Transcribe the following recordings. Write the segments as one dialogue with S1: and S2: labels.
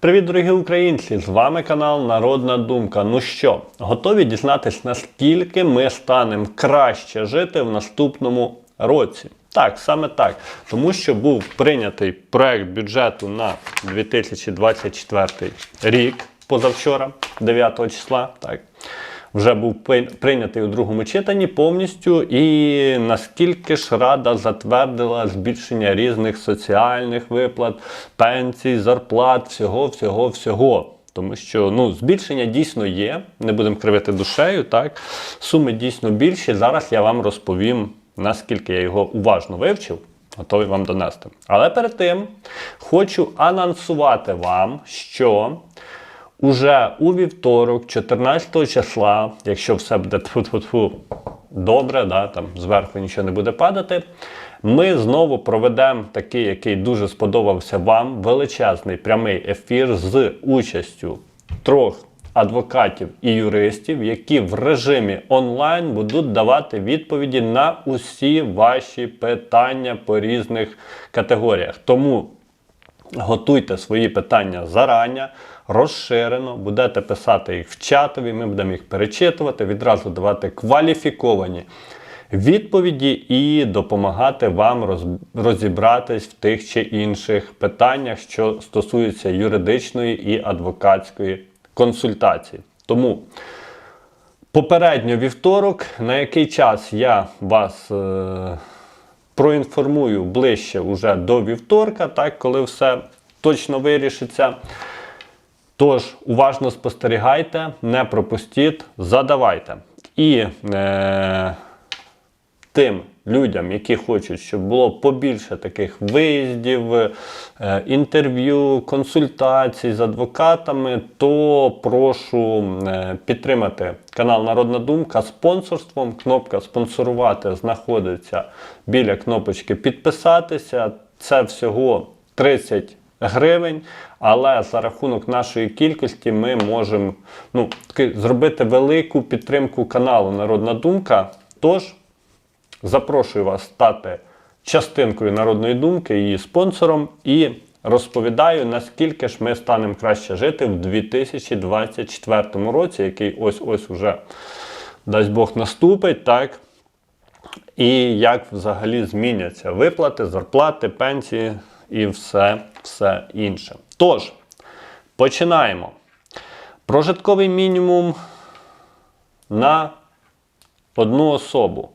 S1: Привіт, дорогі українці! З вами канал Народна Думка. Ну що, готові дізнатись, наскільки ми станемо краще жити в наступному році? Так, саме так. Тому що був прийнятий проект бюджету на 2024 рік позавчора, 9 числа. Так. Вже був прийнятий у другому читанні повністю, і наскільки ж Рада затвердила збільшення різних соціальних виплат, пенсій, зарплат, всього, всього, всього. Тому що ну, збільшення дійсно є, не будемо кривити душею, так? Суми дійсно більші. Зараз я вам розповім, наскільки я його уважно вивчив, готовий вам донести. Але перед тим хочу анонсувати вам, що Уже у вівторок, 14 числа, якщо все буде тфу-тфу-тфу добре, да, там зверху нічого не буде падати, ми знову проведемо такий, який дуже сподобався вам, величезний прямий ефір з участю трьох адвокатів і юристів, які в режимі онлайн будуть давати відповіді на усі ваші питання по різних категоріях. Тому Готуйте свої питання зарані, розширено, будете писати їх в чатові, ми будемо їх перечитувати, відразу давати кваліфіковані відповіді і допомагати вам роз- розібратись в тих чи інших питаннях, що стосуються юридичної і адвокатської консультації. Тому попередньо вівторок, на який час я вас. Е- проінформую ближче уже до вівторка, так, коли все точно вирішиться. Тож, уважно спостерігайте, не пропустіть, задавайте. І е, тим людям, які хочуть, щоб було побільше таких виїздів, е, інтерв'ю, консультацій з адвокатами, то прошу е, підтримати канал Народна Думка спонсорством. Кнопка спонсорувати знаходиться біля кнопочки підписатися. Це всього 30 гривень, але за рахунок нашої кількості ми можемо ну, зробити велику підтримку каналу Народна Думка. Тож запрошую вас стати частинкою народної думки, її спонсором, і розповідаю, наскільки ж ми станемо краще жити в 2024 році, який ось-ось уже, дасть Бог, наступить, так? І як взагалі зміняться виплати, зарплати, пенсії і все, все інше. Тож, починаємо. Прожитковий мінімум на одну особу.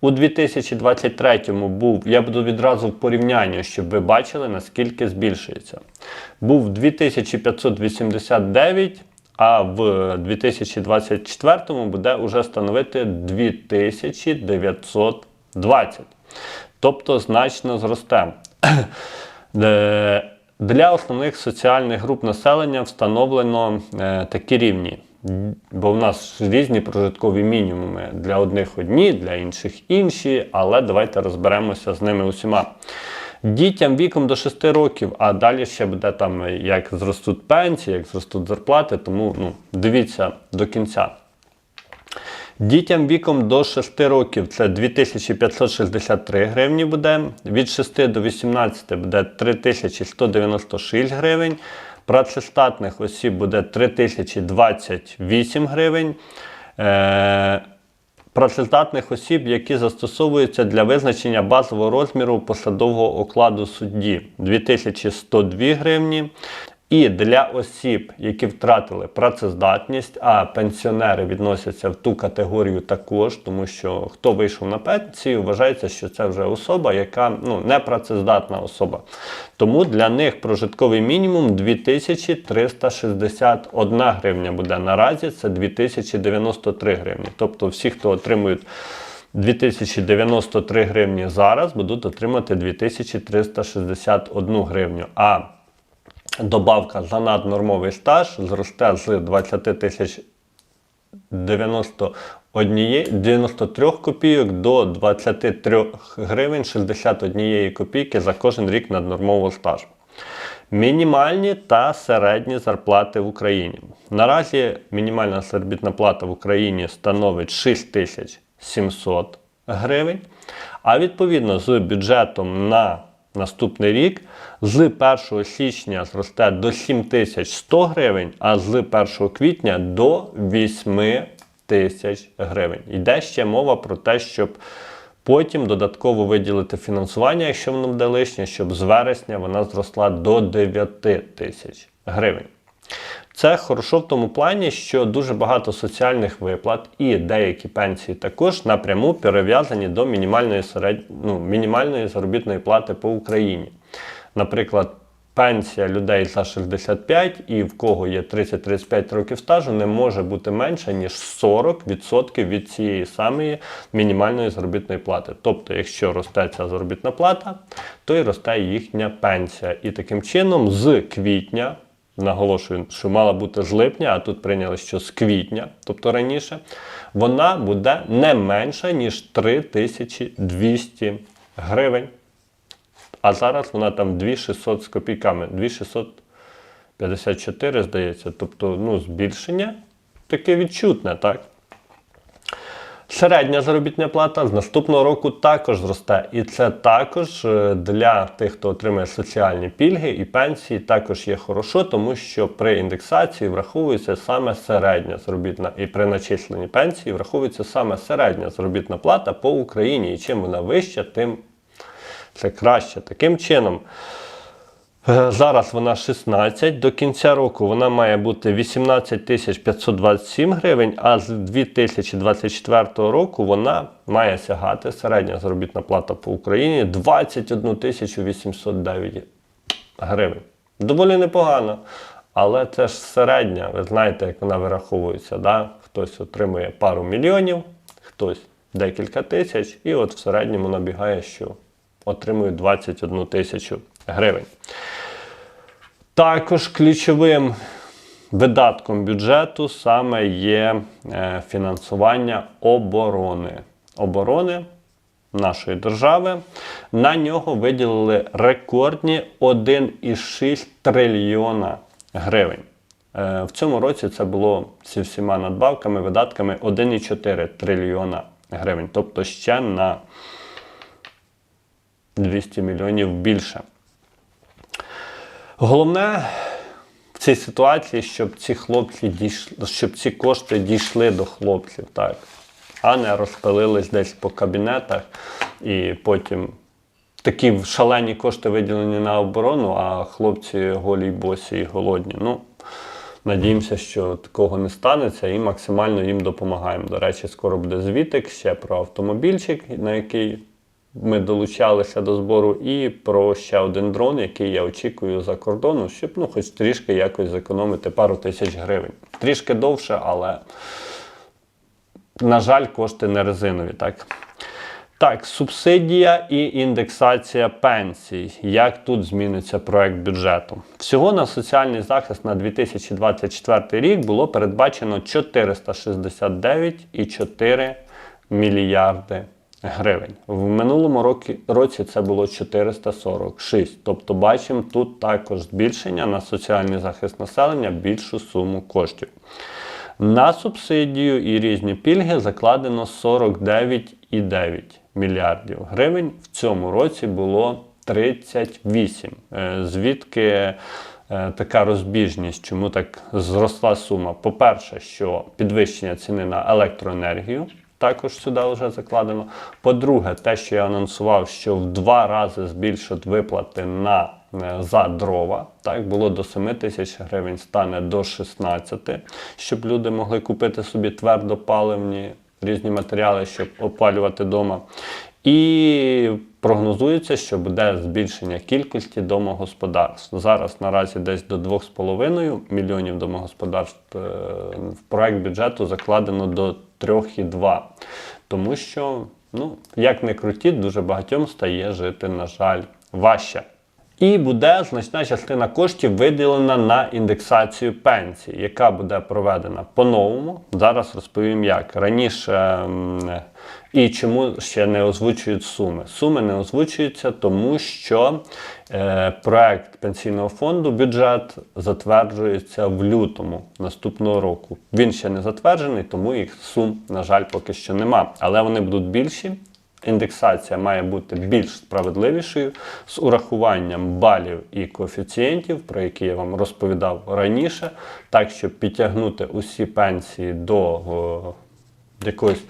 S1: У 2023-му був, я буду відразу в порівнянні, щоб ви бачили, наскільки збільшується. Був 2589, а в 2024 буде вже становити 2920. Тобто значно зросте. Е, Для основних соціальних груп населення встановлено е, такі рівні. Бо в нас різні прожиткові мінімуми. Для одних одні, для інших інші, але давайте розберемося з ними усіма. Дітям віком до 6 років, а далі ще буде там, як зростуть пенсії, як зростуть зарплати, тому ну, дивіться до кінця. Дітям віком до 6 років це 2563 гривні буде, від 6 до 18 буде 3196 гривень, працездатних осіб буде 3028 гривень. Е, працездатних осіб, які застосовуються для визначення базового розміру посадового окладу судді 2102 гривні. І для осіб, які втратили працездатність, а пенсіонери відносяться в ту категорію також, тому що хто вийшов на пенсію, вважається, що це вже особа, яка ну, не працездатна особа. Тому для них прожитковий мінімум 2361 гривня буде наразі, це 2093 гривні. Тобто всі, хто отримують 2093 гривні зараз, будуть отримати 2361 гривню. А добавка за наднормовий стаж зросте з 20 тисяч 91, 93 копійок до 23 гривень 61 копійки за кожен рік наднормового стажу. Мінімальні та середні зарплати в Україні. Наразі мінімальна заробітна плата в Україні становить 6700 гривень. А відповідно з бюджетом на наступний рік з 1 січня зросте до 7100 гривень, а з 1 квітня до 8 тисяч гривень. Йде ще мова про те, щоб потім додатково виділити фінансування, якщо воно буде лишнє, щоб з вересня вона зросла до 9 тисяч гривень. Це хорошо в тому плані, що дуже багато соціальних виплат і деякі пенсії також напряму перев'язані до мінімальної, серед... ну, мінімальної заробітної плати по Україні. Наприклад, пенсія людей за 65 і в кого є 30-35 років стажу, не може бути менша, ніж 40% від цієї самої мінімальної заробітної плати. Тобто, якщо росте ця заробітна плата, то й росте їхня пенсія. І таким чином, з квітня. Наголошую, що мала бути з липня, а тут прийняли, що з квітня, тобто раніше, вона буде не менша, ніж 3200 гривень. А зараз вона там 2600 з копійками, 2654, здається. Тобто, ну, збільшення таке відчутне, так? Середня заробітна плата з наступного року також зросте. І це також е, для тих, хто отримує соціальні пільги і пенсії, також є хорошо, тому що при індексації враховується саме середня заробітна і при начисленні пенсії враховується саме середня заробітна плата по Україні. І чим вона вища, тим це краще. Таким чином. Е, Зараз вона 16, до кінця року вона має бути 18 527 гривень, а з 2024 року вона має сягати середня заробітна плата по Україні 21 809 гривень. Доволі непогано, але це ж середня, ви знаєте, як вона вираховується. Да? Хтось отримує пару мільйонів, хтось декілька тисяч, і от в середньому набігає, що отримує 21 тисячу гривень. Також ключовим видатком бюджету саме є е, фінансування оборони. Оборони нашої держави. На нього виділили рекордні 1,6 трильйона гривень. Е, В цьому році це було зі всіма надбавками, видатками 1,4 трильйона гривень. Тобто ще на 200 мільйонів більше. Головне в цій ситуації, щоб ці хлопці дійшли, щоб ці кошти дійшли до хлопців, так, а не розпилились десь по кабінетах і потім такі шалені кошти виділені на оборону, а хлопці голі босі і голодні. Ну, Надіємося, що такого не станеться і максимально їм допомагаємо. До речі, скоро буде звітик ще про автомобільчик, на який ми долучалися до збору, і про ще один дрон, який я очікую за кордону, щоб ну, хоч трішки якось зекономити пару тисяч гривень. Трішки довше, але, на жаль, кошти не резинові. Так, так субсидія і індексація пенсій. Як тут зміниться проект бюджету? Всього на соціальний захист на 2024 рік було передбачено 469,4 мільярди гривень. В минулому році, році це було 446. Тобто бачимо тут також збільшення на соціальний захист населення більшу суму коштів. На субсидію і різні пільги закладено 49,9 мільярдів гривень. В цьому році було 38. Е, Звідки е, така розбіжність, чому так зросла сума? По-перше, що підвищення ціни на електроенергію також сюди вже закладено. По-друге, те, що я анонсував, що в два рази збільшать виплати на е, за дрова. Так, було до 7 тисяч гривень, стане до 16, щоб люди могли купити собі твердопаливні різні матеріали, щоб опалювати вдома. І прогнозується, що буде збільшення кількості домогосподарств. Зараз наразі десь до 2,5 мільйонів домогосподарств е, в проект бюджету закладено до 3,2. Тому що, ну, як не крутіть, дуже багатьом стає жити, на жаль, важче. І буде значна частина коштів виділена на індексацію пенсій, яка буде проведена по-новому. Зараз розповім як. Раніше і чому ще не озвучують суми. Суми не озвучуються, тому що е, проект пенсійного фонду бюджет затверджується в лютому наступного року. Він ще не затверджений, тому їх сум, на жаль, поки що нема. Але вони будуть більші. Індексація має бути більш справедливішою з урахуванням балів і коефіцієнтів, про які я вам розповідав раніше, так щоб підтягнути усі пенсії до о, якогось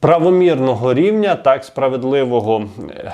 S1: правомірного рівня, так справедливого. Е,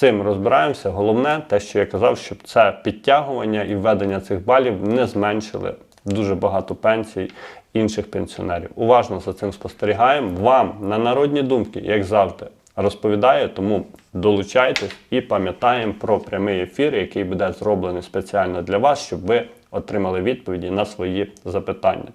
S1: цим розбираємося. Головне, те, що я казав, щоб це підтягування і введення цих балів не зменшили дуже багато пенсій інших пенсіонерів. Уважно за цим спостерігаємо. Вам на народні думки, як завжди, розповідаю, тому долучайтесь і пам'ятаємо про прямий ефір, який буде зроблений спеціально для вас, щоб ви отримали відповіді на свої запитання.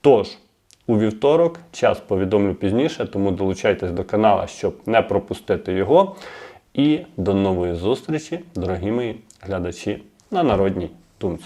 S1: Тож, у вівторок, час повідомлю пізніше, тому долучайтесь до каналу, щоб не пропустити його. І до нової зустрічі, дорогі мої глядачі на народній думці.